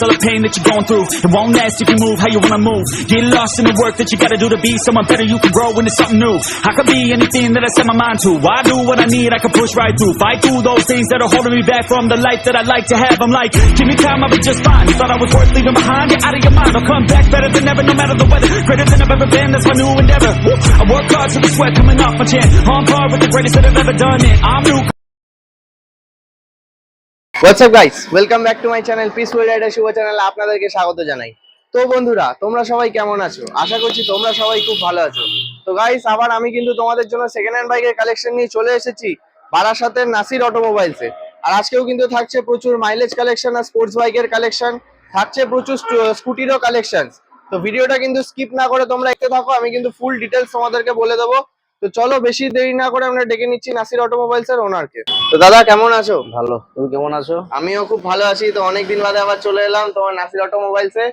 all the pain that you're going through. It won't last if you move how you wanna move. Get lost in the work that you gotta do to be someone better. You can grow into something new. I could be anything that I set my mind to. I do what I need, I can push right through. Fight through those things that are holding me back from the life that I'd like to have. I'm like, give me time, I'll be just fine. You thought I was worth leaving behind? Get out of your mind. I'll come back better than ever, no matter the weather. Greater than I've ever been, that's my new endeavor. I work hard till the sweat coming off my chin. On par with the greatest that I've ever done it. I'm new. WhatsApp guys welcome back to my channel peaceful rider Shubho চ্যানেলে আপনাদেরকে স্বাগত জানাই। তো বন্ধুরা, তোমরা সবাই কেমন আছো? আশা করছি তোমরা সবাই খুব ভালো আছো। তো গাইস আবার আমি কিন্তু তোমাদের জন্য সেকেন্ড হ্যান্ড বাইকের কালেকশন নিয়ে চলে এসেছি, বারাসাতের নাসির অটোমোবাইলসে আর আজকেও কিন্তু থাকছে প্রচুর মাইলেজ কালেকশন আর স্পোর্টস বাইকের কালেকশন থাকছে প্রচুর স্কুটিরও কালেকশন তো ভিডিওটা কিন্তু স্কিপ না করে তোমরা দেখতে থাকো, আমি কিন্তু ফুল ডিটেলস তোমাদেরকে বলে দেবো। তো চলো বেশি দেরি না করে আমরা ডেকে নিচ্ছি নাসির অটোমোবাইলস এর ওনারকে তো দাদা কেমন আছো? ভালো। তুমি কেমন আছো? আমিও খুব ভালো আছি। তো অনেকদিন বাদে আবার চলে এলাম তোমার নাসির অটোমোবাইলসে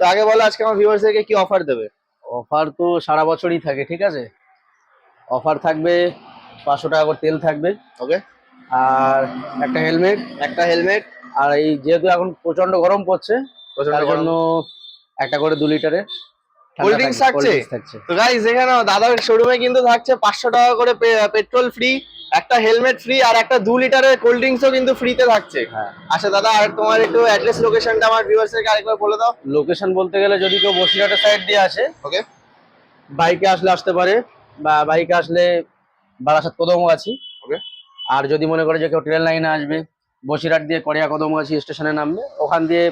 তো আগে বলো আজকে আমার ভিউয়ার্সদেরকে কি অফার দেবে? অফার তো সারা বছরই থাকে ঠিক আছে? অফার থাকবে পাঁচশো টাকা করে তেল থাকবে। ওকে আর একটা হেলমেট একটা হেলমেট আর এই যেহেতু এখন প্রচণ্ড গরম পড়ছে প্রচণ্ড তার গরম। জন্য একটা করে দু লিটারের। থাকছে? থাকছে। তো গাইস এখানে দাদার শোরুমে কিন্তু থাকছে পাঁচশো টাকা করে পেট্রোল ফ্রি একটা হেলমেট ফ্রি আর একটা দু লিটারের কোল্ড ড্রিঙ্কসও কিন্তু ফ্রিতে থাকছে। হ্যাঁ। আচ্ছা দাদা আর তোমার একটু অ্যাড্রেস লোকেশনটা আমার ভিউয়ার্সদেরকে আরেকবার বলে দাও। লোকেশন বলতে গেলে যদি কেউ বসিরহাটের সাইড দিয়ে আসে ওকে বাইকে আসলে আসতে পারে বা বাইকে আসলে বারাসাত কদমও আছি। ওকে আর যদি মনে করে যে কেউ ট্রেন লাইনে আসবে বসিরহাট দিয়ে কড়িয়া কদমগাছি স্টেশনে নামবে ওখান দিয়ে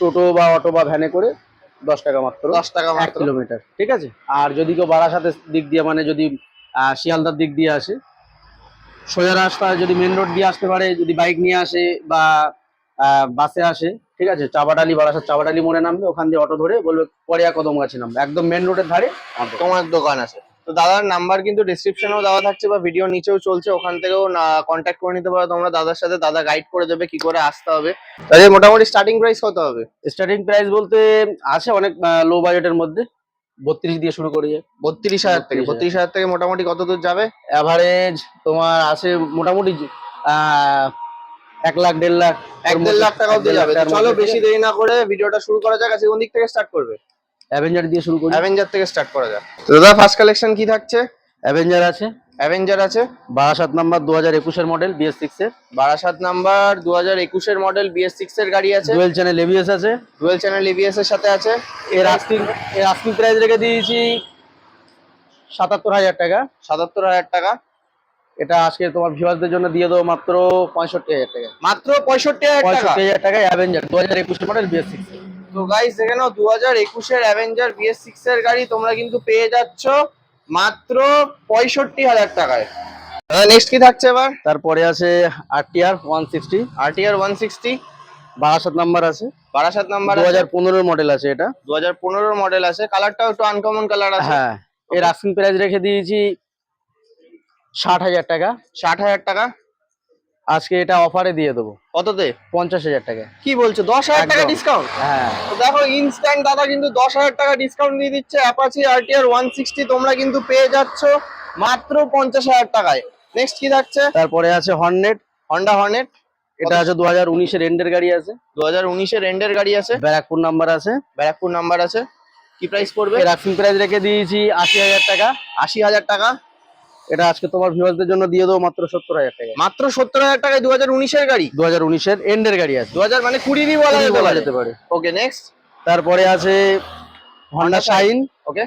টোটো বা অটো বা ভ্যানে করে দশ টাকা মাত্র। দশ টাকা মাত্র। কিলোমিটার। ঠিক আছে? আর যদি কেউ বারাসাতের দিক দিয়ে মানে যদি শিয়ালদার দিক দিয়ে আসে সোজা রাস্তা যদি মেন রোড দিয়ে আসতে পারে যদি বাইক নিয়ে আসে বা বাসে আসে ঠিক আছে? চাবাটালি বারাসাত চাবাটালি মোড়ে নামবে ওখান দিয়ে অটো ধরে বলবে পরে কদম গাছে নামবে। একদম মেন রোডের ধারে তোমার দোকান আছে। তো দাদার নাম্বার কিন্তু ডিসক্রিপশনেও দেওয়া থাকছে বা ভিডিও নিচেও চলছে ওখান থেকেও কন্ট্যাক্ট করে নিতে পারো তোমরা। দাদার সাথে দাদা গাইড করে দেবে কি করে আসতে হবে। তাহলে মোটামুটি স্টার্টিং প্রাইস কত হবে? স্টার্টিং প্রাইস বলতে আছে অনেক লো বাজেটের মধ্যে। বত্রিশ দিয়ে শুরু করি। বত্রিশ হাজার থেকে বত্রিশ হাজার থেকে মোটামুটি কত দূর যাবে? অ্যাভারেজ তোমার আছে মোটামুটি এক লাখ দেড় লাখ এক দেড় লাখ টাকা অব্দি লাখ যাবে চলো বেশি দেরি না করে ভিডিওটা শুরু করা যাক আজকে কোন দিক থেকে স্টার্ট করবে? অ্যাভেঞ্জার দিয়ে শুরু করি। অ্যাভেঞ্জার থেকে স্টার্ট করা যাক। তো দাদা ফার্স্ট কালেকশন কি থাকছে? অ্যাভেঞ্জার আছে। অ্যাভেঞ্জার আছে। বারাসাত নাম্বার দু হাজার একুশের মডেল বিএস সিক্স এর। বারাসাত নাম্বার দু হাজার একুশের মডেল বিএস সিক্স এর গাড়ি আছে। ডুয়েল চ্যানেল এবিএস আছে। ডুয়েল চ্যানেল এবিএস এর সাথে আছে। এর আস্কিং এর আস্কিং প্রাইস রেখে দিয়েছি সাতাত্তর হাজার টাকা। সাতাত্তর হাজার টাকা। এটা আজকে তোমার ভিউয়ারদের জন্য দিয়ে দেবো মাত্র পঁয়ষট্টি হাজার টাকা। মাত্র পঁয়ষট্টি হাজার টাকা। পঁয়ষট্টি হাজার টাকায় অ্যাভেঞ্জার দু হাজার একুশের মডেল বিএস সিক্স তো গাইস এখানেও দু হাজার একুশের অ্যাভেঞ্জার বিএস সিক্স এর গাড়ি তোমরা কিন্তু পেয়ে যাচ্ছ মাত্র পঁয়ষট্টি হাজার টাকায়। নেক্সট কি থাকছে এবার? তারপরে আছে RTR one sixty RTR one sixty Barasat number আছে। বারাসাত নাম্বার দু হাজার পনেরোর মডেল আছে এটা। দু হাজার পনেরোর মডেল আছে। কালারটাও একটু আনকমন কালার আছে। হ্যাঁ এর আস্কিং প্রাইস রেখে দিয়েছি ষাট হাজার টাকা। ষাট হাজার টাকা। আজকে এটা অফারে দিয়ে দেবো। কততে? পঞ্চাশ হাজার টাকা। কি বলছো? দশ হাজার টাকা ডিসকাউন্ট হ্যাঁ। তো দেখো ইনস্ট্যান্ট দাদা কিন্তু দশ হাজার টাকা ডিসকাউন্ট দিয়ে দিচ্ছে। অ্যাপাচি আরটিআর ওয়ান সিক্সটি তোমরা কিন্তু পেয়ে যাচ্ছ মাত্র পঞ্চাশ হাজার টাকায়। নেক্সট কি থাকছে? তারপরে আছে হর্নেট হন্ডা হর্নেট এটা আছে দু হাজার উনিশের এন্ডের গাড়ি আছে। দু হাজার উনিশের এন্ডের গাড়ি আছে। ব্যারাকপুর নাম্বার আছে। ব্যারাকপুর নাম্বার আছে। কি প্রাইস পড়বে? আস্কিং প্রাইস রেখে দিয়েছি আশি হাজার টাকা। আশি হাজার টাকা। এটা আজকে তোমার ভিউয়ারদের জন্য দিয়ে দেবো মাত্র সত্তর হাজার টাকা। মাত্র সত্তর হাজার টাকায় দু হাজার উনিশের গাড়ি? দু হাজার উনিশের এন্ডের গাড়ি আছে। দু হাজার মানে কুড়িরই বলা যেতে বলা পারে। যেতে পারে। ওকে নেক্সট তারপরে আছে Honda Shine okay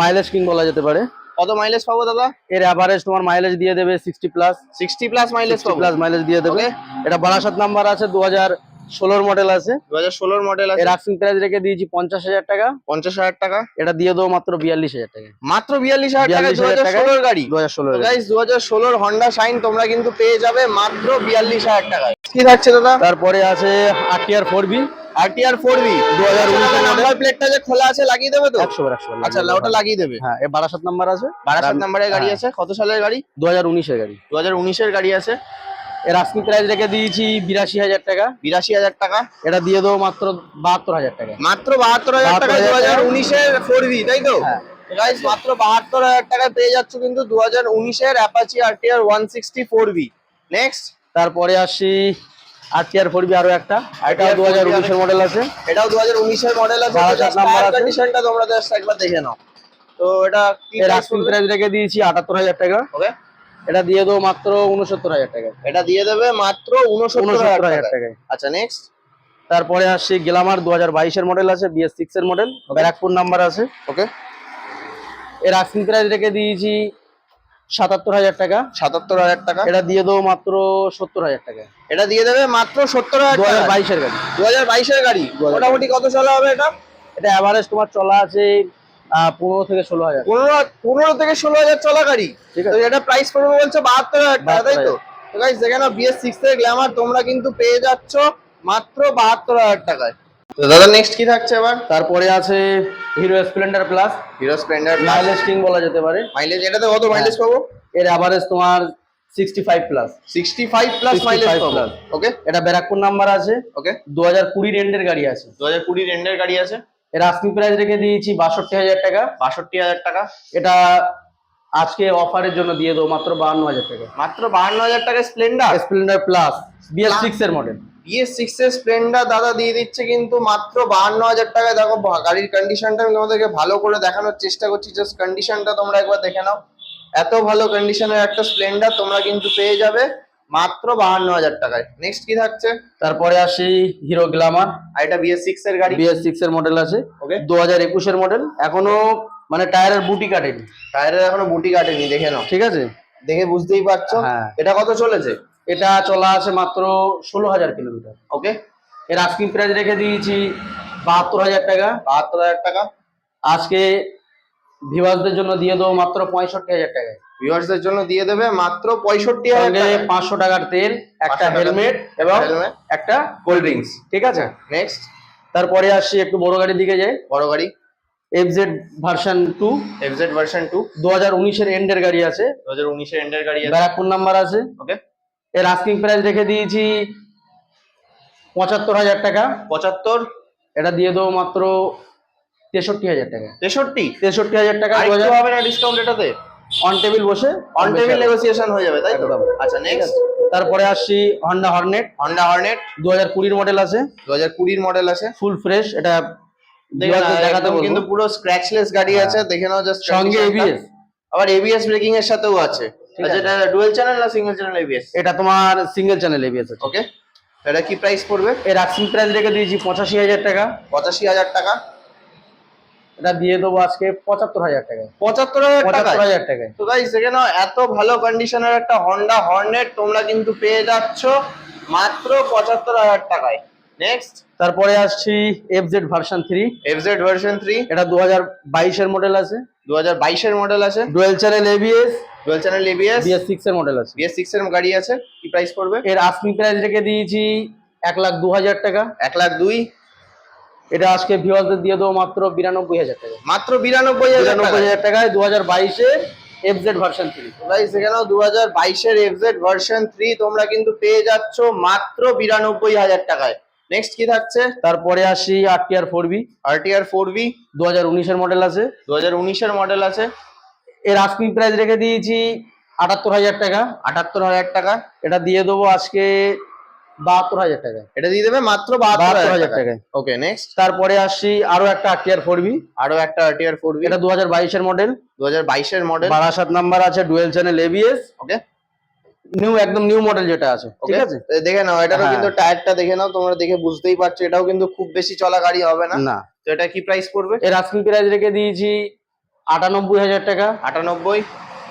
mileage king বলা যেতে পারে। কত মাইলেজ পাবো দাদা? এর অ্যাভারেজ তোমার মাইলেজ দিয়ে দেবে sixty plus sixty plus mileage plus mileage দিয়ে দেবে। এটা বারাসাত নাম্বার আছে দু হাজার ষোলোর মডেল আছে। দু হাজার ষোলোর মডেল আছে। এর আস্কিং প্রাইস রেখে দিয়েছি পঞ্চাশ হাজার টাকা। পঞ্চাশ হাজার টাকা। এটা দিয়ে দেবো মাত্র বিয়াল্লিশ হাজার টাকা। মাত্র বিয়াল্লিশ হাজার টাকা দু হাজার ষোলোর গাড়ি। দু হাজার ষোলো গাইস দু হাজার ষোলোর হন্ডা শাইন তোমরা কিন্তু পেয়ে যাবে মাত্র বিয়াল্লিশ হাজার টাকায় কি থাকছে দাদা? তারপরে আছে RTR four V RTR four V দু হাজার নাম্বার প্লেটটা যে খোলা আছে লাগিয়ে দেবে তো? একশো একশো আচ্ছা ওটা লাগিয়ে দেবে। হ্যাঁ এ বারাসাত নাম্বার আছে। বারাসাত নাম্বারের গাড়ি আছে। কত সালের গাড়ি? দু হাজার উনিশের গাড়ি। দু হাজার উনিশের গাড়ি আছে। এর আস্কিং প্রাইস রেখে দিয়েছি বিরাশি হাজার টাকা। বিরাশি হাজার টাকা? এটা দিয়ে দেবো মাত্র বাহাত্তর হাজার টাকা। মাত্র বাহাত্তর হাজার টাকা? দু 72,000 হাজার উনিশের ফোর বি তাই তো? হ্যাঁ। মাত্র বাহাত্তর হাজার টাকায় পেয়ে যাচ্ছ কিন্তু দু হাজার উনিশের Apache RTR one sixty four V next তারপরে আসি আর টিয়ার ফোর বি আরও একটা। এটাও দু হাজার উনিশের মডেল আছে। এটাও দু হাজার উনিশের মডেল আছে। কন্ডিশনটা তোমরা জাস্ট একবার দেখে নাও। তো এটা? প্রাইস রেখে দিয়েছি আটাত্তর হাজার টাকা। ওকে এটা দিয়ে দেবো মাত্র উনসত্তর হাজার টাকা এটা দিয়ে দেবে মাত্র উনসত্তর হাজার হাজার টাকা টাকায়। আচ্ছা নেক্সট তারপরে আসছি গ্লামার দু হাজার বাইশের মডেল আছে বিএস সিক্স এর মডেল ব্যারাকপুর নাম্বার আছে। ওকে এর আস্কিং প্রাইস রেখে দিয়েছি সাতাত্তর হাজার টাকা। সাতাত্তর হাজার টাকা। এটা দিয়ে দেবো মাত্র সত্তর হাজার টাকা। এটা দিয়ে দেবে মাত্র সত্তর হাজার দু হাজার বাইশের গাড়ি। দু হাজার বাইশের গাড়ি। মোটামুটি কত চলা হবে এটা? এটা অ্যাভারেজ তোমার চলা আছে পনেরো থেকে ষোলো হাজার। পনেরো পনেরো থেকে ষোলো হাজার চলা গাড়ি। ঠিক আছে। এটা প্রাইস পড়বে বলছে বাহাত্তর হাজার টাকা তাই তো? তো গাইস বিএস সিক্স এর গ্ল্যামার তোমরা কিন্তু পেয়ে যাচ্ছ মাত্র বাহাত্তর হাজার টাকায়। তো দাদা নেক্সট কি থাকছে এবার তারপরে আছে Hero Splendor plus Hero Splendor mileage king বলা যেতে পারে। মাইলেজ এটাতে কত মাইলেজ পাবো? এর অ্যাভারেজ তোমার sixty five plus sixty five plus 65 mileage পাবো। ওকে এটা ব্যারাকপুর নাম্বার আছে। ওকে দু হাজার কুড়ির এন্ডের গাড়ি আছে। দু হাজার কুড়ি রেন্ডের গাড়ি আছে। এর আস্কিং প্রাইস রেখে দিয়েছি বাষট্টি হাজার টাকা। বাষট্টি হাজার টাকা। এটা আজকে অফারের জন্য দিয়ে দেবো মাত্র বাহান্ন হাজার টাকা। মাত্র বাহান্ন হাজার টাকা Splendor Splendor plus BS six এর মডেল বিএস সিক্স এর স্প্লেন্ডার দাদা দিয়ে দিচ্ছে কিন্তু মাত্র বাহান্ন হাজার টাকায় দেখো গাড়ির কন্ডিশনটা আমি তোমাদেরকে ভালো করে দেখানোর চেষ্টা করছি। জাস্ট কন্ডিশনটা তোমরা একবার দেখে নাও। এত ভালো কন্ডিশনের একটা স্প্লেন্ডার তোমরা কিন্তু পেয়ে যাবে। মাত্র বাহান্ন হাজার টাকায়। নেক্সট কি থাকছে? তারপরে আসি হিরো গ্লামার আর এটা বিএস সিক্স এর গাড়ি? বিএস সিক্স এর মডেল আছে। ওকে দু হাজার একুশের মডেল এখনও মানে টায়ারের বুটি কাটেনি। টায়ারের এখনও বুটি কাটেনি দেখে নাও। ঠিক আছে? দেখে বুঝতেই পারছ? হ্যাঁ। এটা কত চলেছে? এটা চলা আছে মাত্র ষোলো হাজার কিলোমিটার। ওকে এর আস্কিং প্রাইস রেখে দিয়েছি বাহাত্তর হাজার টাকা। বাহাত্তর হাজার টাকা? আজকে ভিউয়ার্সদের জন্য দিয়ে দেবো মাত্র পঁয়ষট্টি হাজার টাকায়। ভিউয়ার্সদের জন্য দিয়ে দেবে মাত্র পঁয়ষট্টি হাজার পাঁচশো টাকার তেল একটা হেলমেট এবং একটা কোল্ড ড্রিঙ্কস ঠিক আছে? নেক্সট তারপরে আসছি একটু বড় গাড়ির দিকে যাই। বড় গাড়ি। FZ version two FZ version two দু হাজার উনিশের এন্ডের গাড়ি আছে। দু হাজার উনিশের এন্ডের গাড়ি আছে। ব্যারাকপুর নাম্বার আছে। ওকে এর আস্কিং প্রাইস রেখে দিয়েছি পঁচাত্তর হাজার টাকা। পঁচাত্তর। এটা দিয়ে দেবো মাত্র তেষট্টি হাজার টাকা। তেষট্টি? তেষট্টি হাজার টাকা হবে না ডিসকাউন্ট এটাতে? অন টেবিল বসে অন টেবিল নেগোসিয়েশন হয়ে যাবে তাই তো? আচ্ছা নেক্সট তারপরে আসছি হন্ডা হর্নেট হন্ডা হর্নেট দু হাজার কুড়ির মডেল আছে। দু হাজার কুড়ির মডেল আছে। ফুল ফ্রেশ এটা দেখাতে কিন্তু পুরো স্ক্র্যাচলেস গাড়ি হ্যাঁ। আছে দেখে নাও জাস্ট সঙ্গে এবিএস আবার এবিএস ব্রেকিং এর সাথেও আছে। আচ্ছা। এটা ডুয়েল চ্যানেল না সিঙ্গেল চ্যানেল এবিএস এটা তোমার সিঙ্গেল চ্যানেল এবিএস আছে। ওকে এটা কি প্রাইস পড়বে? এর আস্কিং প্রাইস রেখে দিয়েছি পঁচাশি হাজার টাকা। পঁচাশি হাজার টাকা। এটা দিয়ে দেবো আজকে পঁচাত্তর হাজার টাকা পঁচাত্তর হাজার হাজার টাকায়। তো গাইস দেখে নাও এত ভালো কন্ডিশনের একটা হন্ডা হর্নেট তোমরা কিন্তু পেয়ে যাচ্ছ মাত্র পঁচাত্তর হাজার টাকায়। নেক্সট তারপরে আসছি FZ version three FZ version three এটা দু হাজার বাইশের মডেল আছে। দু হাজার বাইশের মডেল আছে dual channel ABS dual channel ABS BS six এর মডেল আছে। বিএস সিক্স এর গাড়ি আছে। কি প্রাইস পড়বে? এর আস্কিং প্রাইস রেখে দিয়েছি এক লাখ দু হাজার টাকা। এক লাখ দুই। এটা আজকে ভিউয়ারদের দিয়ে দেবো মাত্র বিরানব্বই হাজার টাকা। মাত্র বিরানব্বই হাজার বিরানব্বই হাজার টাকায় দু হাজার বাইশের এফজেড ভার্সন থ্রি গাইস দেখে নাও দু হাজার বাইশের এফজেড ভার্সন থ্রি তোমরা কিন্তু পেয়ে যাচ্ছ মাত্র বিরানব্বই হাজার টাকায়। নেক্সট কি থাকছে? তারপরে আসি R T R four V আর আরটিআর ফোর বি দু হাজার উনিশের মডেল আছে। দু হাজার উনিশের মডেল আছে। এর আস্কিং প্রাইস রেখে দিয়েছি আটাত্তর হাজার টাকা। আটাত্তর হাজার টাকা। এটা দিয়ে দেবো আজকে বাহাত্তর হাজার টাকা। এটা দিয়ে দেবে মাত্র বাহাত্তর হাজার হাজার টাকা। টাকায় ওকে নেক্সট তারপরে আসছি আরও একটা আর টি ফোর বি আরও একটা আরটিআর ফোর বি এটা দু হাজার বাইশের মডেল দু হাজার বাইশের মডেল বারাসাত নাম্বার আছে dual channel ABS okay new একদম নিউ মডেল যেটা আছে। ঠিক আছে? দেখে নাও এটারও হ্যাঁ। কিন্তু টায়ারটা দেখে নাও তোমরা দেখে বুঝতেই পারছ এটাও কিন্তু খুব বেশি চলা গাড়ি হবে না। না। তো এটা কি প্রাইস পড়বে? এর আস্কিং প্রাইস রেখে দিয়েছি আটানব্বই হাজার টাকা। আটানব্বই।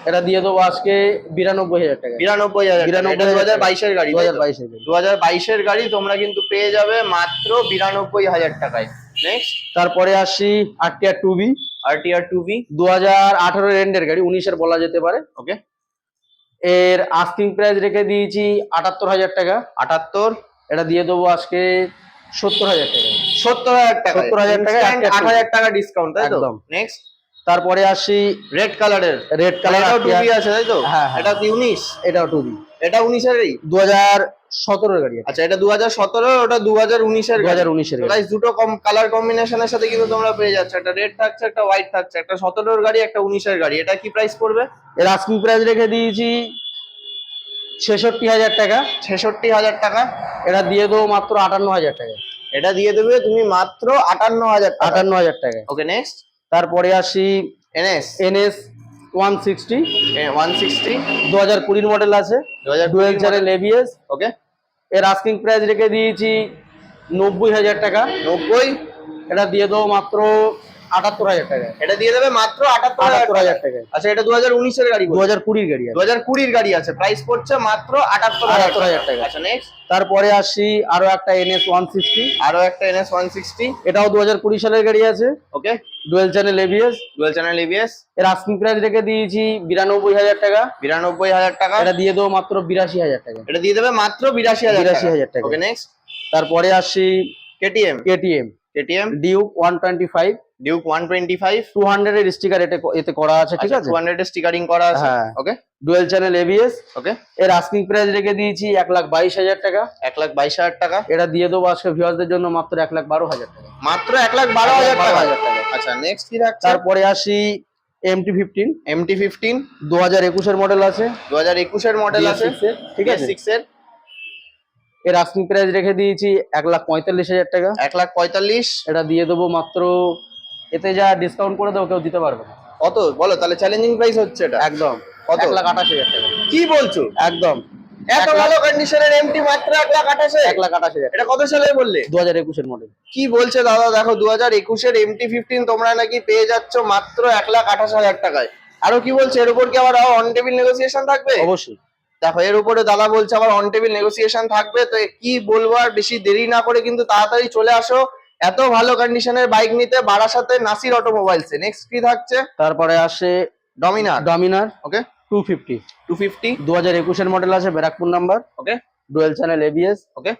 এটা দিয়ে দেবো আজকে বিরানব্বই হাজার টাকা। বিরানব্বই হাজার বিরানব্বই দু হাজার হাজার বাইশের গাড়ি দু হাজার বাইশের দু হাজার বাইশের গাড়ি তোমরা কিন্তু পেয়ে যাবে মাত্র বিরানব্বই হাজার টাকায়। নেক্সট তারপরে আসি R T V RTR two V দু হাজার আঠারো এন্ডের গাড়ি উনিশের বলা যেতে পারে। ওকে এর আস্কিং প্রাইস রেখে দিয়েছি আটাত্তর হাজার টাকা। আটাত্তর। এটা দিয়ে দেবো আজকে সত্তর হাজার টাকা। সত্তর হাজার টাকা 70,000 টাকায় একটা আট হাজার টাকা ডিসকাউন্ট তাই তো? নেক্সট তারপরে আসি রেড কালারের রেড কালার এটাও টু বি আছে তাই তো? হ্যাঁ, হ্যাঁ। এটা কি উনিশ এটাও টু বি এটা উনিশেরই দু হাজার সতেরোর গাড়ি আচ্ছা এটা দু হাজার সতেরো ওটা দু হাজার উনিশের দু হাজার উনিশের গাড়ি। দুটো কম কালার কম্বিনেশনের সাথে কিন্তু তোমরা পেয়ে যাচ্ছ। একটা রেড থাকছে একটা হোয়াইট থাকছে। একটা সতেরোর গাড়ি একটা উনিশের গাড়ি। এটা কি প্রাইস পড়বে? এর আস্কিং প্রাইস রেখে দিয়েছি ছেষট্টি হাজার টাকা। ছেষট্টি হাজার টাকা। এটা দিয়ে দেবো মাত্র আটান্ন হাজার টাকা। এটা দিয়ে দেবে তুমি মাত্র আটান্ন হাজার আটান্ন হাজার টাকা। ওকে নেক্সট তারপরে আসি NS. NS one sixty. One sixty. দু হাজার কুড়ির মডেল আছে। দু হাজার চ্যানেল এবিএস ওকে। এর আস্কিং প্রাইস রেখে দিয়েছি নব্বই হাজার টাকা। নব্বই? এটা দিয়ে দেবো মাত্র আটাত্তর হাজার টাকা। এটা দিয়ে দেবে মাত্র আটাত্তর হাজার হাজার টাকা। আচ্ছা এটা দু হাজার উনিশের গাড়ি দু হাজার কুড়ির গাড়ি দু হাজার কুড়ির গাড়ি আছে। প্রাইস পড়ছে মাত্র আটাত্তর আটাত্তর হাজার টাকা। আচ্ছা নেক্সট তারপরে আসি আরও একটা এনএস ওয়ান সিক্সটি আরও একটা এনএস ওয়ান সিক্সটি এটাও দু হাজার কুড়ি সালের গাড়ি আছে। Okay dual channel ABS dual channel ABS এর আস্কিং প্রাইস রেখে দিয়েছি বিরানব্বই হাজার টাকা। বিরানব্বই হাজার টাকা। এটা দিয়ে দেবো মাত্র বিরাশি হাজার টাকা। এটা দিয়ে দেবে মাত্র বিরাশি হাজার 82,000 টাকা। ওকে নেক্সট তারপরে আসি KTM KTM KTM Duke one twenty five Duke one twenty five two hundred এর স্টিকার এতে এতে করা আছে ঠিক আছে? টু হান্ড্রেড স্টিকারিং করা আছে। Okay dual channel ABS okay এর আস্কিং প্রাইস রেখে দিয়েছি এক লাখ বাইশ হাজার টাকা। এক লাখ বাইশ হাজার টাকা? এটা দিয়ে দেবো আজকে ভিউয়ারদের জন্য মাত্র এক লাখ বারো হাজার টাকা। মাত্র এক লাখ বারো হাজার বারো টাকা। আচ্ছা নেক্সট কি থাকছে তারপরে আসি এমটি ফিফটিন এমটি ফিফটিন দু হাজার একুশের মডেল আছে। দু হাজার একুশের মডেল আছে। ঠিক আছে? সিক্স এর। এর আস্কিং প্রাইস রেখে দিয়েছি এক লাখ পঁয়তাল্লিশ হাজার টাকা। এক লাখ পঁয়তাল্লিশ? এটা দিয়ে দেবো মাত্র এতে যা ডিসকাউন্ট করে দেবো কেউ দিতে পারবে না। কত? বলো তাহলে চ্যালেঞ্জিং প্রাইস হচ্ছে এটা। একদম। কত? এক লাখ আঠাশ হাজার টাকা। কি বলছো? একদম। এত এক লাখ- ভালো কন্ডিশনের এমটি মাত্র এক লাখ আঠাশে? এক লাখ আঠাশ এটা কত সালে বললে? দু হাজার একুশের মডেল কি বলছে দাদা? দেখো দু হাজার একুশের এমটি ফিফটিন তোমরা নাকি পেয়ে যাচ্ছ মাত্র এক লাখ আঠাশ হাজার টাকায়। আরও কি বলছে? এর উপর কি আবার অন টেবিল নেগোসিয়েশন থাকবে? অবশ্যই। দেখো এর উপরে দাদা বলছে আবার অন টেবিল নেগোসিয়েশন থাকবে তো কি বলব আর বেশি দেরি না করে কিন্তু তাড়াতাড়ি চলে আসো। এত ভালো কন্ডিশনের বাইক নিতে বারাসাতে নাসির অটোমোবাইলসে নেক্সট কি থাকছে? তারপরে আসে Dominar Dominar okay two fifty two fifty দু হাজার একুশের মডেল আছে Barrackpore number okay dual channel ABS okay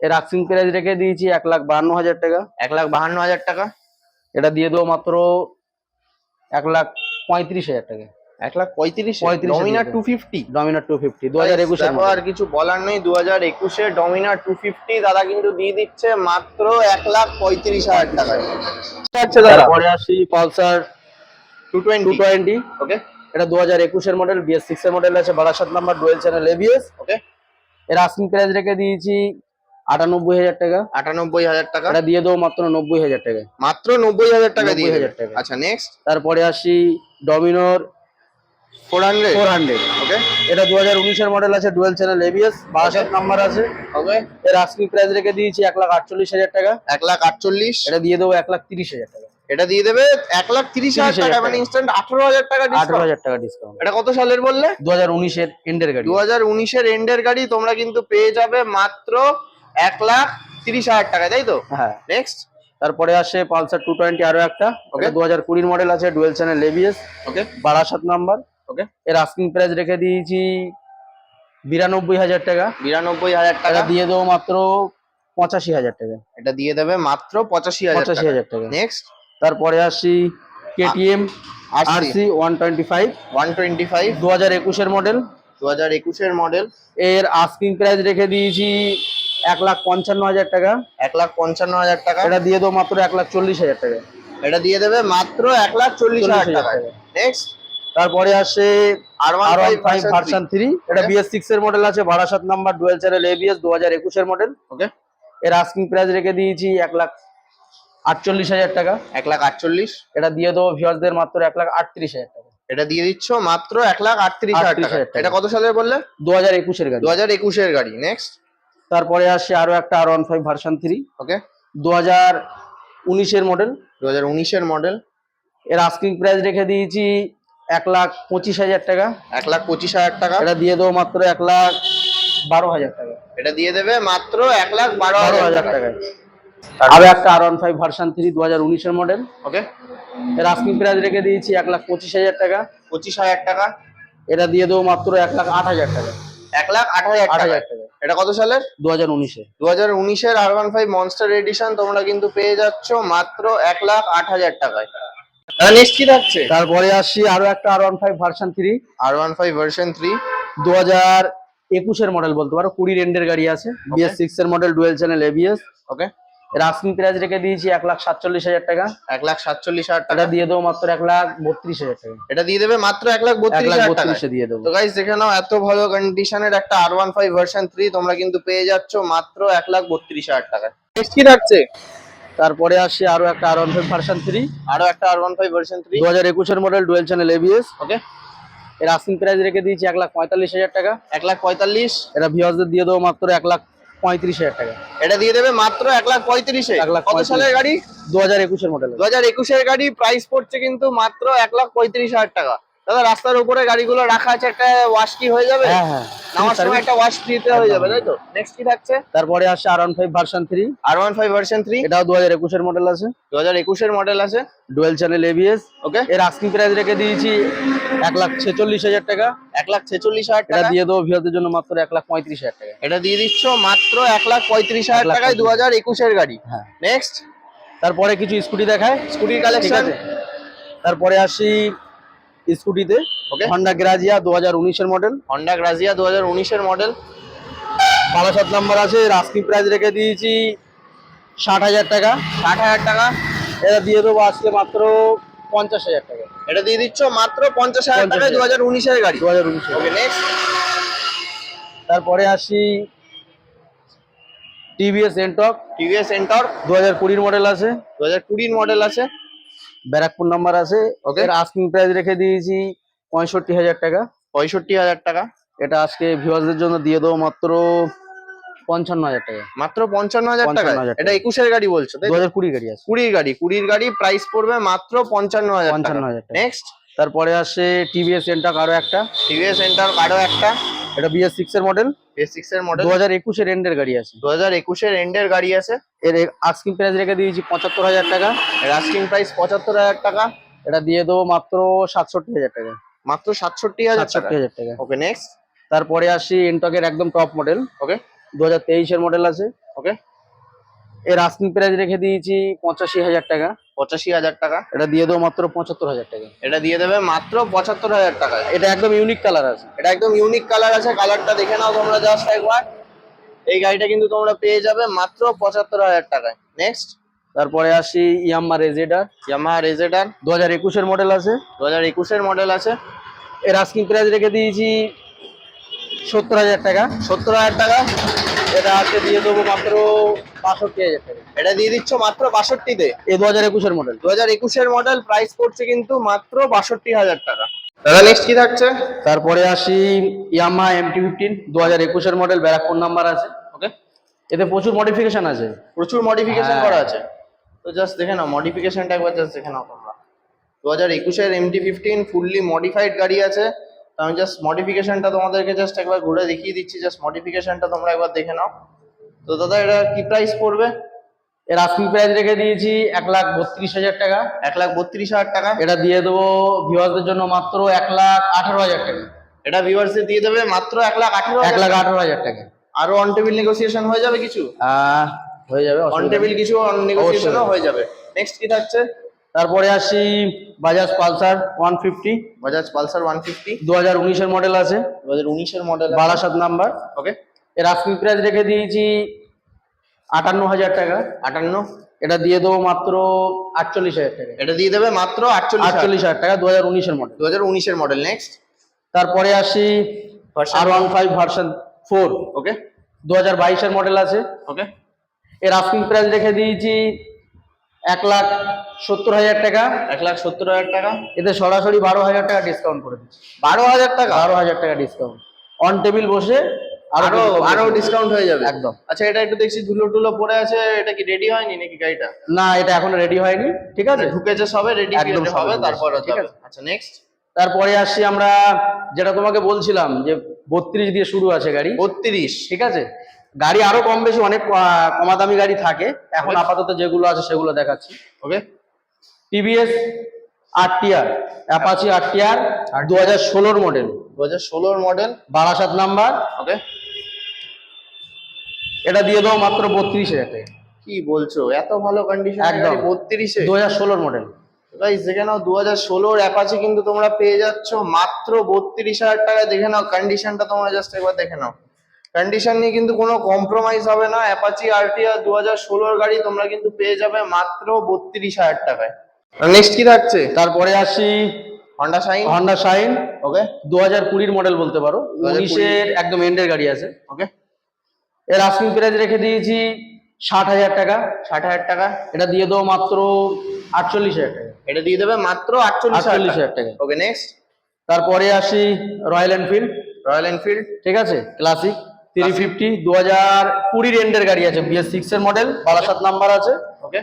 এর আক্সিং প্রাইস রেখে দিয়েছি এক লাখ বাহান্ন হাজার টাকা। এক লাখ বাহান্ন হাজার টাকা? এটা দিয়ে দেবো মাত্র এক লাখ পঁয়ত্রিশ হাজার টাকা। এক লাখ পঁয়ত্রিশ? 35 Dominar two fifty Dominar two fifty দু হাজার একুশের দেখো আর কিছু বলার নেই দু হাজার একুশে ডমিনার টু ফিফটি দাদা কিন্তু দিয়ে দিচ্ছে মাত্র এক লাখ পঁয়ত্রিশ হাজার টাকায় আচ্ছা দাদা। তারপরে আসি Pulsar two two twenty twenty okay এটা দু হাজার একুশের মডেল বিএস সিক্স এর মডেল আছে Barasat number dual channel ABS okay এর আস্কিং প্রাইস রেখে দিয়েছি আটানব্বই হাজার টাকা। আটানব্বই হাজার টাকা। এটা দিয়ে দেবো মাত্র নব্বই হাজার টাকা। মাত্র নব্বই হাজার টাকা দিয়ে 90,000 দেবে। টাকা। আচ্ছা নেক্সট তারপরে আসি Dominar four hundred four hundred okay এটা দু হাজার উনিশের মডেল আছে dual channel ABS Barasat number আছে। ওকে এর আস্কিং প্রাইস রেখে দিয়েছি এক লাখ আটচল্লিশ হাজার টাকা। এক লাখ আটচল্লিশ? এটা দিয়ে দেবো এক লাখ তিরিশ হাজার টাকা। এটা দিয়ে দেবে এক লাখ তিরিশ হাজার টাকা মানে ইনস্ট্যান্ট আঠারো হাজার টাকা আঠারো হাজার টাকা ডিসকাউন্ট এটা কত সালের বললে? দু হাজার উনিশের এন্ডের গাড়ি। দু হাজার উনিশের এন্ডের গাড়ি তোমরা কিন্তু পেয়ে যাবে মাত্র এক লাখ তিরিশ হাজার টাকা তাই তো? হ্যাঁ। নেক্সট তারপরে আসে পালসার টু টোয়েন্টি আরও একটা. ওটা দু হাজার কুড়ির মডেল আছে dual channel ABS okay Barasat number okay এর আস্কিং প্রাইস রেখে দিয়েছি বিরানব্বই হাজার টাকা বিরানব্বই হাজার টাকা দিয়ে দেবো মাত্র পঁচাশি হাজার টাকা এটা দিয়ে দেবে মাত্র পঁচাশি হাজার পঁচাশি হাজার টাকা নেক্সট তারপরে আসি KTM RC one twenty five one twenty five দু হাজার একুশের মডেল দু হাজার একুশের মডেল এর আস্কিং প্রাইস রেখে দিয়েছি এক লাখ পঞ্চান্ন হাজার টাকা এক লাখ পঞ্চান্ন হাজার টাকা এটা দিয়ে দেবো মাত্র এক লাখ চল্লিশ হাজার টাকা এটা দিয়ে দেবে মাত্র এক লাখ চল্লিশ হাজার 40,000 টাকা টাকা। নেক্সট তারপরে আসে R one five version three এটা বিএস সিক্স এর মডেল আছে Barasat number dual channel ABS দু হাজার একুশের মডেল ওকে এর আস্কিং প্রাইস রেখে দিয়েছি এক লাখ আটচল্লিশ হাজার টাকা। এক লাখ আটচল্লিশ। এটা দিয়ে দেবো ভিউয়ারদের মাত্র এক লাখ আটত্রিশ হাজার টাকা। এটা দিয়ে দিচ্ছ মাত্র এক লাখ আটত্রিশ হাজার টাকা। টাকা। এটা কত সালের বললে? দু হাজার একুশের গাড়ি। দু হাজার একুশের গাড়ি। নেক্সট তারপরে আসে আরও একটা R one five version three okay দু হাজার উনিশের মডেল দু হাজার উনিশের মডেল এর আস্কিং প্রাইস রেখে দিয়েছি এক লাখ পঁচিশ হাজার টাকা। এক লাখ পঁচিশ হাজার টাকা? এটা দিয়ে দেবো মাত্র এক লাখ বারো হাজার টাকা। এটা দিয়ে দেবে মাত্র এক লাখ বারো হাজার টাকায় আরও একটা R one five version three দু হাজার উনিশের মডেল ওকে এর আস্কিং প্রাইস রেখে দিয়েছি এক লাখ পঁচিশ হাজার টাকা। পঁচিশ হাজার টাকা? এটা দিয়ে দেবো মাত্র এক লাখ আট হাজার টাকা। এক লাখ আট হাজার আট হাজার টাকা। এটা কত সালের? দু হাজার উনিশে। দু হাজার উনিশের R one five Monster edition তোমরা কিন্তু পেয়ে যাচ্ছ মাত্র এক লাখ আট হাজার টাকায়। কি থাকছে তারপরে আসছি আরও একটা R one five version three R one five version three দু হাজার একুশের মডেল বলতে পারো কুড়ি রেন্ডের গাড়ি আছে বিএস সিক্স এর model dual channel ABS okay এর প্রাইস রেখে দিয়েছি এক লাখ সাতচল্লিশ হাজার টাকা। এক লাখ সাতচল্লিশ হাজার টাকা। দিয়ে দেবো মাত্র এক লাখ বত্রিশ হাজার টাকা। এটা দিয়ে দেবে মাত্র এক লাখ বত্রিশ লাখ বত্রিশে দিয়ে দেবো। তো গাইস দেখে নাও এত ভালো কন্ডিশনের একটা R one five version three তোমরা কিন্তু পেয়ে যাচ্ছ মাত্র এক লাখ বত্রিশ হাজার টাকায়। নেক্সট কি থাকছে তারপরে আসি আরও একটা R one five version three আরও একটা R one five version three দু হাজার একুশের model dual channel ABS okay এর আস্কিং প্রাইস রেখে দিয়েছি এক লাখ পঁয়তাল্লিশ হাজার টাকা। এক লাখ পঁয়তাল্লিশ। এটা ভিওসদের দিয়ে দেবো মাত্র এক লাখ পঁয়ত্রিশ হাজার টাকা। এটা দিয়ে দেবে মাত্র এক লাখ পঁয়ত্রিশে। এক লাখ কত। সালের গাড়ি? দু হাজার একুশের মডেল দু হাজার একুশের গাড়ি প্রাইস পড়ছে কিন্তু মাত্র এক লাখ পঁয়ত্রিশ হাজার টাকা। দাদা রাস্তার উপরে গাড়িগুলো রাখা আছে একটা ওয়াশ কি হয়ে যাবে? হ্যাঁ হ্যাঁ। নামার সময় একটা ওয়াশ ফ্রিতে হয়ে যাবে তাই তো? নেক্সট কি থাকছে? তারপরে আসছে R one five version three R one five version three এটাও দু হাজার একুশের মডেল আছে। দু হাজার একুশের মডেল আছে? ডুয়েল চ্যানেল এবিএস ওকে এর আস্কিং প্রাইস রেখে দিয়েছি এক লাখ ছেচল্লিশ হাজার টাকা। এক লাখ ছেচল্লিশ হাজার টাকা? দিয়ে দেবো জন্য মাত্র এক লাখ পঁয়ত্রিশ হাজার টাকা। এটা দিয়ে দিচ্ছ মাত্র এক লাখ পঁয়ত্রিশ হাজার টাকায় দু হাজার একুশের গাড়ি। হ্যাঁ। নেক্সট তারপরে কিছু স্কুটি দেখায়। স্কুটির কালেকশন আছে। তারপরে আসি স্কুটিতে Okay. হন্ডা গ্রাজিয়া দু হাজার উনিশের মডেল হন্ডা গ্রাজিয়া দু হাজার উনিশের মডেল বারাসাত নাম্বার আছে আস্কিং প্রাইস রেখে দিয়েছি ষাট হাজার টাকা। ষাট হাজার টাকা। এটা দিয়ে দেবো আজকে মাত্র পঞ্চাশ হাজার টাকা। এটা দিয়ে দিচ্ছ মাত্র পঞ্চাশ হাজার 50,000 টাকায় দু হাজার উনিশের গাড়ি। দু হাজার উনিশ ওকে নেক্সট তারপরে আসি টিভিএস এনটক টিভিএস এন্টর দু হাজার কুড়ির মডেল আছে। দু হাজার কুড়ির মডেল আছে। ব্যারাকপুর নাম্বার আছে. এর আস্কিং প্রাইস রেখে দিয়েছি পঁয়ষট্টি হাজার টাকা। পঁয়ষট্টি হাজার টাকা। এটা আজকে ভিউয়ার্সদের জন্য দিয়ে দেবো মাত্র পঞ্চান্ন হাজার টাকা। মাত্র পঞ্চান্ন হাজার টাকা 55,000 টাকা। এটা একুশের গাড়ি বলছো দু হাজার কুড়ি গাড়ি আছে। কুড়ির গাড়ি কুড়ির গাড়ি প্রাইস পড়বে মাত্র পঞ্চান্ন হাজার টাকা। 55,000 নেক্সট তারপরে আসে টিভিএস সেন্টার আরও একটা। টিভিএস সেন্টার আরও একটা। এটা বিএস সিক্স এর মডেল এস সিক্স এর মডেল দু হাজার একুশের এন্ডের গাড়ি আছে। দু হাজার একুশের এন্ডের গাড়ি আছে। এর আস্কিং প্রাইস রেখে দিয়েছি পঁচাত্তর হাজার টাকা। রাস্টিং প্রাইস পঁচাত্তর হাজার টাকা। এটা দিয়ে দেবো মাত্র সাতষট্টি হাজার টাকা। মাত্র সাতষট্টি হাজার টাকা। হাজার টাকা। ওকে নেক্সট তারপরে আসি এনটকের একদম টপ মডেল ওকে দু হাজার তেইশের মডেল আছে। ওকে এর আস্কিং প্রাইস রেখে দিয়েছি পঁচাশি হাজার টাকা। পঁচাশি হাজার টাকা। এটা দিয়ে দেবো মাত্র পঁচাত্তর হাজার টাকা। এটা দিয়ে দেবে মাত্র পঁচাত্তর হাজার টাকায় এটা একদম ইউনিক কালার আছে। এটা একদম ইউনিক কালার আছে। কালারটা দেখে নাও তোমরা জাস্ট একবার। এই গাড়িটা কিন্তু তোমরা পেয়ে যাবে মাত্র পঁচাত্তর হাজার টাকায়। নেক্সট তারপরে আসি ইয়াম্মা রেজেডার ইয়ামাহা রেজেডার দু হাজার একুশের মডেল আছে। দু হাজার একুশের মডেল আছে। এর আস্কিং প্রাইস রেখে দিয়েছি সত্তর হাজার টাকা। সত্তর হাজার টাকা। এটা আজকে দিয়ে দেবো মাত্র বাষট্টি হাজার টাকা এটা দিয়ে দিচ্ছ মাত্র বাষট্টিতে। এ দু হাজার একুশের মডেল দু হাজার একুশের মডেল প্রাইস পড়ছে কিন্তু মাত্র বাষট্টি হাজার টাকা। দাদা নেক্সট কি থাকছে? তারপরে আসি ইয়ামা এমটি ফিফটিন দু হাজার একুশের মডেল ব্যারাকপুর নাম্বার আছে ওকে এতে প্রচুর মডিফিকেশন আছে। প্রচুর মডিফিকেশন হ্যাঁ। করা আছে। তো জাস্ট দেখে নাও মডিফিকেশনটা একবার জাস্ট দেখে নাও তোমরা। দু হাজার একুশের এমটি ফিফটিন ফুললি মডিফাইড গাড়ি আছে। আমি জাস্ট মডিফিকেশনটা তোমাদেরকে জাস্ট একবার ঘুরে দেখিয়ে দিচ্ছি। জাস্ট মডিফিকেশনটা তোমরা একবার দেখে নাও। তো দাদা এটা কি প্রাইস পড়বে? এর আস্কিং প্রাইস রেখে দিয়েছি এক লাখ বত্রিশ হাজার টাকা। এক লাখ বত্রিশ হাজার টাকা? এটা দিয়ে দেবো ভিউয়ারদের জন্য মাত্র এক লাখ আঠারো হাজার টাকা। এটা ভিউয়ার্সে দিয়ে দেবে মাত্র এক লাখ আঠেরো এক লাখ আঠারো হাজার টাকা। আরও অন টেবিল নেগোসিয়েশন হয়ে যাবে কিছু? হয়ে যাবে অন টেবিল। কিছু নেগোসিয়েশনও অবশ্যই। হয়ে যাবে। নেক্সট কি থাকছে? তারপরে আসি Bajaj Pulsar one fifty Bajaj Pulsar one fifty দু হাজার উনিশের মডেল আছে। দু হাজার উনিশের মডেল বারাসাত নাম্বার। ওকে এর আস্কিং প্রাইস রেখে দিয়েছি আটান্ন হাজার টাকা। আটান্ন? এটা দিয়ে দেবো মাত্র আটচল্লিশ হাজার টাকা। এটা দিয়ে দেবে মাত্র আটচল্লিশ আটচল্লিশ হাজার টাকা দু হাজার উনিশের মডেল দু হাজার উনিশের মডেল নেক্সট তারপরে আসি R one five version four okay দু হাজার বাইশের মডেল আছে। ওকে এর আস্কিং প্রাইস রেখে দিয়েছি এক লাখ সত্তর হাজার টাকা। এক লাখ সত্তর হাজার টাকা। এতে সরাসরি বারো হাজার টাকা ডিসকাউন্ট করে দিচ্ছি। বারো হাজার টাকা? বারো হাজার টাকা ডিসকাউন্ট অন টেবিল বসে আরও আরও ডিসকাউন্ট হয়ে যাবে। একদম। আচ্ছা এটা একটু দেখছি ধুলো টুলো পড়ে আছে এটা কি রেডি হয়নি নাকি গাড়িটা? না এটা এখনও রেডি হয়নি ঠিক আছে? ঢুকেছে সবে রেডি একদম হবে তারপর ঠিক আছে। আচ্ছা নেক্সট তারপরে আসছি আমরা যেটা তোমাকে বলছিলাম যে বত্রিশ দিয়ে শুরু আছে গাড়ি। বত্রিশ। ঠিক আছে? গাড়ি আরও কম বেশি অনেক আহ, কমা দামি গাড়ি থাকে। এখন আপাতত যেগুলো আছে সেগুলো দেখাচ্ছি। Okay TVS R TR Apache R TR দু হাজার ষোলোর মডেল দু হাজার ষোলোর মডেল বারাসাত নাম্বার। ওকে এটা দিয়ে দেবো মাত্র বত্রিশ হাজার টাকা। কি বলছো? এত ভালো কন্ডিশন একদম। বত্রিশে? দু হাজার ষোলোর মডেল গাইস দেখে নাও দু হাজার ষোলোর অ্যাপাচি কিন্তু তোমরা পেয়ে যাচ্ছ মাত্র বত্রিশ হাজার টাকায়। দেখে নাও কন্ডিশনটা তোমরা জাস্ট একবার দেখে নাও। কন্ডিশন নিয়ে কিন্তু কোনো কম্প্রোমাইজ হবে না। অ্যাপাচি আরটিআর দু হাজার ষোলোর গাড়ি তোমরা কিন্তু পেয়ে যাবে মাত্র বত্রিশ হাজার টাকায়। নেক্সট কি থাকছে? তারপরে আসি Honda Shine Honda Shine okay দু হাজার কুড়ির মডেল বলতে পারো। 2020 উনিশের একদম এন্ডের গাড়ি আছে। ওকে এর আস্কিং প্রাইস রেখে দিয়েছি ষাট হাজার টাকা ষাট হাজার টাকা। এটা দিয়ে দেবো মাত্র আটচল্লিশ হাজার টাকা। এটা দিয়ে দেবে মাত্র আটচল্লিশ আটচল্লিশ হাজার টাকা। ওকে নেক্সট তারপরে আসি রয়্যাল এনফিল্ড রয়্যাল এনফিল্ড ঠিক আছে? ক্লাসিক থ্রি ফিফটি দু হাজার কুড়ির এন্ডের গাড়ি আছে। বিএস সিক্স এর মডেল বারাসাত নাম্বার আছে। ওকে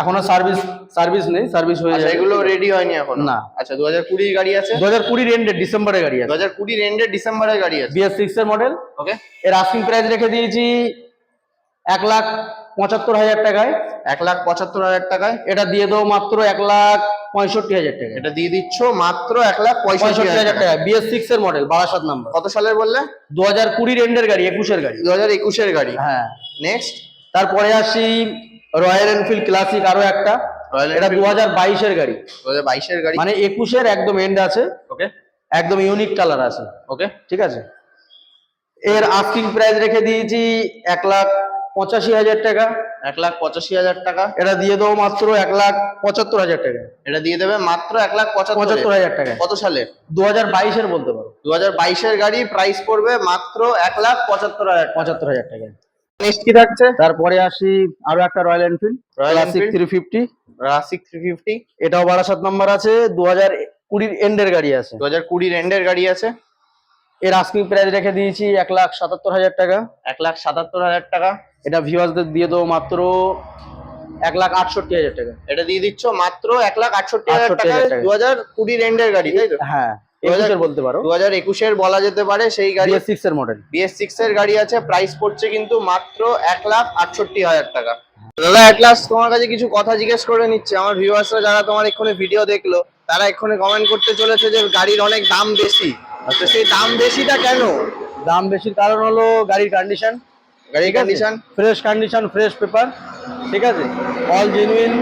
এখনও সার্ভিস সার্ভিস নেই সার্ভিস হয়ে আচ্ছা যাবে। এগুলো রেডি হয়নি এখন? না। আচ্ছা দু হাজার কুড়ির গাড়ি আছে? দু হাজার কুড়ির এন্ডের ডিসেম্বরের গাড়ি দু আছে হাজার কুড়ির এন্ডের ডিসেম্বরের গাড়ি আছে। বিএস সিক্স এর মডেল ওকে এর আস্কিং প্রাইস রেখে দিয়েছি এক লাখ পঁচাত্তর হাজার টাকায়। এক লাখ পঁচাত্তর হাজার টাকায়? এটা দিয়ে দেবো মাত্র এক লাখ পঁয়ষট্টি হাজার টাকা এটা দিয়ে দিচ্ছ মাত্র এক লাখ পঁয়ষট্টি হাজার টাকা বিএস সিক্স এর মডেল বারাসাত নাম্বার কত সালের বললে? দু হাজার কুড়ির এন্ডের গাড়ি একুশের গাড়ি। দু হাজার একুশের গাড়ি। হ্যাঁ। নেক্সট তারপরে আসি রয়্যাল এনফিল্ড ক্লাসিক আরও একটা। এটা দু হাজার বাইশের গাড়ি। দু হাজার বাইশের গাড়ি। মানে একুশের একদম এন্ড আছে। ওকে একদম ইউনিক কালার আছে। ওকে ঠিক আছে? এর আস্কিং প্রাইস রেখে দিয়েছি এক লাখ পঁচাশি হাজার টাকা। এক লাখ পঁচাশি হাজার টাকা। এটা দিয়ে দেবো মাত্র এক লাখ পঁচাত্তর হাজার টাকা। এটা দিয়ে দেবে মাত্র এক লাখ পঁচাত্তর হাজার। টাকা। কত সালে? দু হাজার বাইশের বলতে পারো। দু হাজার বাইশের গাড়ি প্রাইস পড়বে মাত্র এক লাখ পঁচাত্তর হাজার পঁচাত্তর হাজার টাকা। নেক্সট কি থাকছে। তারপরে আসি আরও একটা Royal Enfield Classic. Three fifty রাসিক three fifty এটাও বারাসাত নাম্বার আছে দু হাজার কুড়ির এন্ডের গাড়ি আছে। দু হাজার কুড়ির এন্ডের গাড়ি আছে। এর আস্কিং প্রাইস রেখে দিয়েছি এক লাখ সাতাত্তর হাজার টাকা। এক লাখ সাতাত্তর হাজার টাকা। এটা ভিউয়ার্সদের দিয়ে দেবো মাত্র এক লাখ আটষট্টি হাজার টাকা। এটা দিয়ে দিচ্ছ মাত্র এক লাখ আটষট্টি হাজার 68,000 টাকায় টাকা। দু হাজার কুড়ির এন্ডের গাড়ি তাই তো? হ্যাঁ। একুশের বলতে পারো। দু হাজার একুশের বলা যেতে পারে সেই গাড়ি বিএস সিক্স এর মডেল বিএস সিক্স এর গাড়ি আছে প্রাইস পড়ছে কিন্তু মাত্র এক লাখ আটষট্টি হাজার টাকা। দাদা অ্যাট লাস্ট তোমার কাছে কিছু কথা জিজ্ঞেস করে নিচ্ছে। আমার ভিউয়ার্সরা যারা তোমার এক্ষুনি ভিডিও দেখল তারা এক্ষুনি কমেন্ট করতে চলেছে যে গাড়ির অনেক দাম বেশি। তো সেই দাম বেশিটা কেন? দাম বেশির কারণ হলো গাড়ির কন্ডিশন গাড়ির condition fresh condition fresh paper ঠিক আছে? অল জেনুইন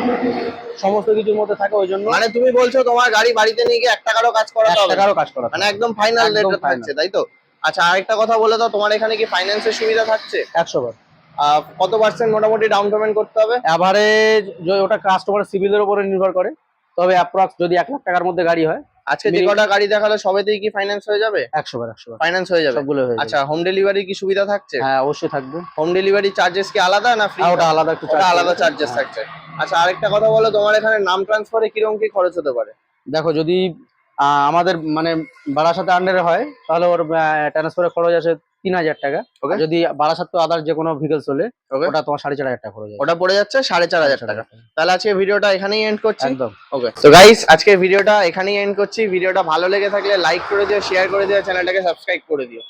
সমস্ত কিছুর মধ্যে থাকে ওই জন্য। মানে তুমি বলছো তোমার গাড়ি বাড়িতে নিয়ে গিয়ে এক টাকারও কাজ করাতে হবে? টাকারও কাজ করা মানে একদম ফাইনাল রেট থাকছে তাই তো? আচ্ছা আরেকটা কথা বলে দাও তোমার এখানে কি ফাইন্যান্সের সুবিধা থাকছে? একশো বার। আহ, কত পার্সেন্ট মোটামুটি ডাউন পেমেন্ট করতে হবে? অ্যাভারেজ ওটা কাস্টমার সিভিলের উপরে নির্ভর করে তবে অ্যাপ্রক্স যদি এক লাখ টাকার মধ্যে গাড়ি হয় আজকে যে কটা গাড়ি দেখাল সবেতেই কি ফাইন্যান্স হয়ে যাবে? একশো বার একশো ফাইন্যান্স হয়ে যাবে? সবগুলো হয়ে আচ্ছা হোম ডেলিভারি কি সুবিধা থাকছে? হ্যাঁ অবশ্যই থাকবে। হোম ডেলিভারি চার্জেস কি আলাদা না ফ্রি হ্যাঁ ওটা আলাদা একটু আলাদা চার্জেস হ্যাঁ। থাকছে। আচ্ছা আরেকটা কথা বলো তোমার এখানে নাম ট্রান্সফারে কীরকম কি খরচ হতে পারে? দেখো যদি আমাদের মানে বারাসাতে আন্ডারে হয় তাহলে ওর ট্রান্সফারের খরচ আছে তিন হাজার টাকা. যদি বারাসাত তো আদার যে কোনো ভেহিকলস হলে ওকে ওটা তোমার সাড়ে চার হাজার টাকা আছে ওটা পড়ে যাচ্ছে সাড়ে চার হাজার টাকা। তাহলে আজকে ভিডিওটা এখানেই এন্ড করছি। একদম। ওকে তো গাইস আজকে ভিডিওটা এখানেই এন্ড করছি। ভিডিওটা ভালো লেগে থাকলে লাইক করে দিও শেয়ার করে দিও চ্যানেলটাকে সাবস্ক্রাইব করে দিও।